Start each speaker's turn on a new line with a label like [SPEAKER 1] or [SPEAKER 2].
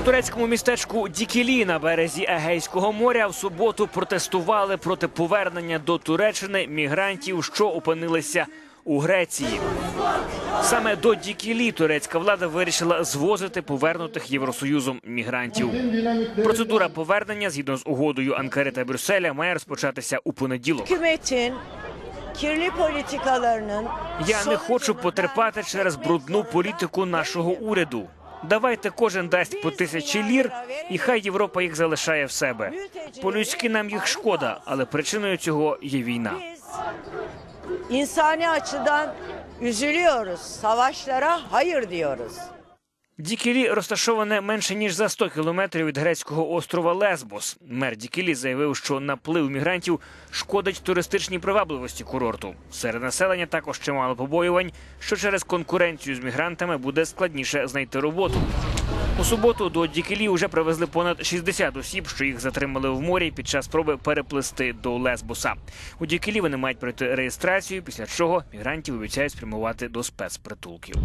[SPEAKER 1] У турецькому містечку Дікілі на березі Егейського моря в суботу протестували проти повернення до Туреччини мігрантів, що опинилися у Греції. Саме до Дікілі турецька влада вирішила звозити повернутих Євросоюзом мігрантів. Процедура повернення згідно з угодою Анкари та Брюсселя має розпочатися у понеділок. Я не хочу потерпати через брудну політику нашого уряду. Давайте кожен дасть по тисячі лір, і хай Європа їх залишає в себе. По-людськи нам їх шкода, але причиною цього є війна.
[SPEAKER 2] insani açıdan üzülüyoruz. Savaşlara hayır diyoruz.
[SPEAKER 1] Дікілі розташоване менше ніж за 100 кілометрів від грецького острова Лесбос. Мер Дікілі заявив, що наплив мігрантів шкодить туристичній привабливості курорту. Серед населення також чимало побоювань, що через конкуренцію з мігрантами буде складніше знайти роботу. У суботу до Дікілі вже привезли понад 60 осіб, що їх затримали в морі під час спроби переплисти до Лесбоса. У Дікілі вони мають пройти реєстрацію, після чого мігрантів обіцяють спрямувати до спецпритулків.